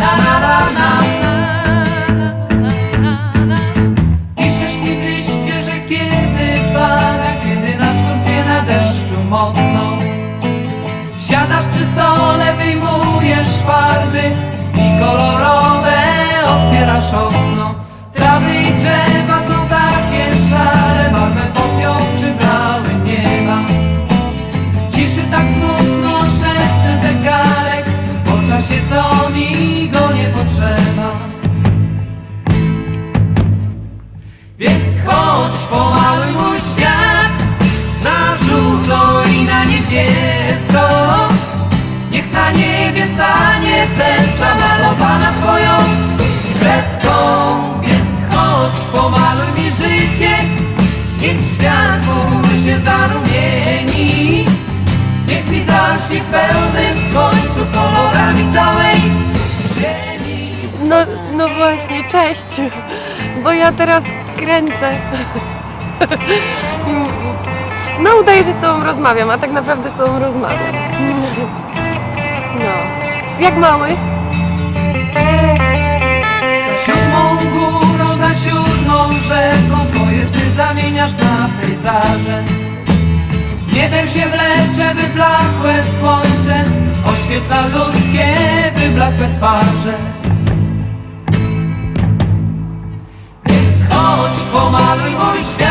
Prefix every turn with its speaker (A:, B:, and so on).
A: na, na, na, na. Stanie tęcza malowana twoją kredką Więc chodź, pomaluj mi życie Niech światło się zarumieni Niech mi zaśnie w pełnym słońcu kolorami całej ziemi
B: No, no właśnie, cześć. Bo ja teraz kręcę. No udaję, że z tobą rozmawiam, a tak naprawdę z tobą rozmawiam. No. Jak mały?
A: Za siódmą górą, za siódmą rzeką Twoje sny zamieniasz na pejzaże. Niebem się wlecze wyblakłe słońce Oświetla ludzkie wyblakłe twarze. Więc chodź, pomaluj mój świat